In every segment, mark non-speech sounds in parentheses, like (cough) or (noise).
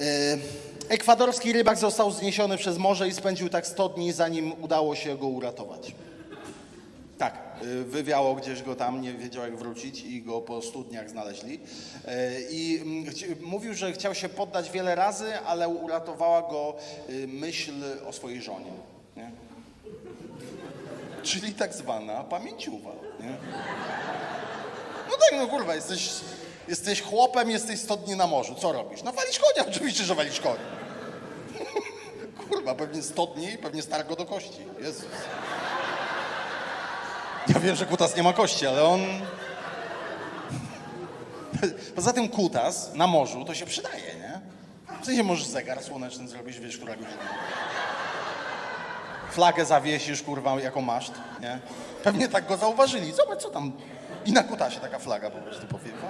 E, Ekwadorski rybak został zniesiony przez morze i spędził tak 100 dni, zanim udało się go uratować. Tak, y, wywiało gdzieś go tam, nie wiedział jak wrócić i go po studniach znaleźli. E, I mówił, że chciał się poddać wiele razy, ale uratowała go myśl o swojej żonie. Nie? Czyli tak zwana pamięciuwa. Nie? No tak, no kurwa, jesteś, jesteś chłopem, jesteś 100 dni na morzu. Co robisz? No walisz konia, (laughs) oczywiście, że walisz konia. (laughs) Kurwa, pewnie 100 dni, pewnie starg go do kości. Jezus. Ja wiem, że kutas nie ma kości, ale on... (laughs) Poza tym kutas na morzu to się przydaje, nie? W sensie możesz zegar słoneczny zrobić, wiesz, która godzina. Flagę zawiesisz, kurwa, jako maszt, nie? Pewnie tak go zauważyli. Zobacz, co tam... I na kutasie taka flaga po prostu powiewa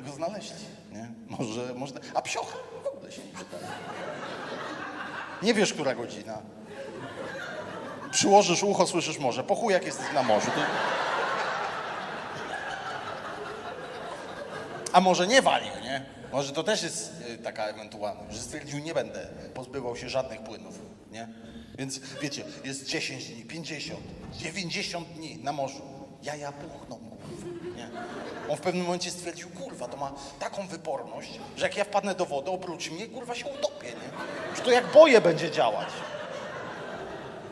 i go znaleźli, nie? Może, może... A psiocha w ogóle się nie przydaje. Nie wiesz, która godzina. Przyłożysz ucho, słyszysz morze. Po chuj, jak jesteś na morzu. To... A może nie walił, nie? Może to też jest y, taka ewentualność, że stwierdził, nie będę pozbywał się żadnych płynów, nie? Więc wiecie, jest 10 dni, 50, 90 dni na morzu. Jaja puchną, kurwa, nie? On w pewnym momencie stwierdził, kurwa, to ma taką wyporność, że jak ja wpadnę do wody, obróci mnie, kurwa, się utopię, nie? Że to jak boje będzie działać.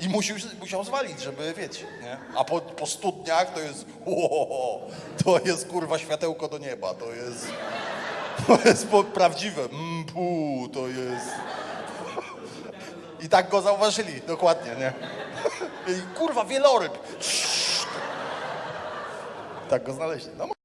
I musiał, musiał zwalić, żeby wiecie, nie? A po, po studniach to jest, o, (laughs) to jest kurwa światełko do nieba, to jest, (laughs) to jest prawdziwe, mm, pu, to jest. I tak go zauważyli, dokładnie, nie? (laughs) I kurwa, wieloryb. Tak go znaleźli. No,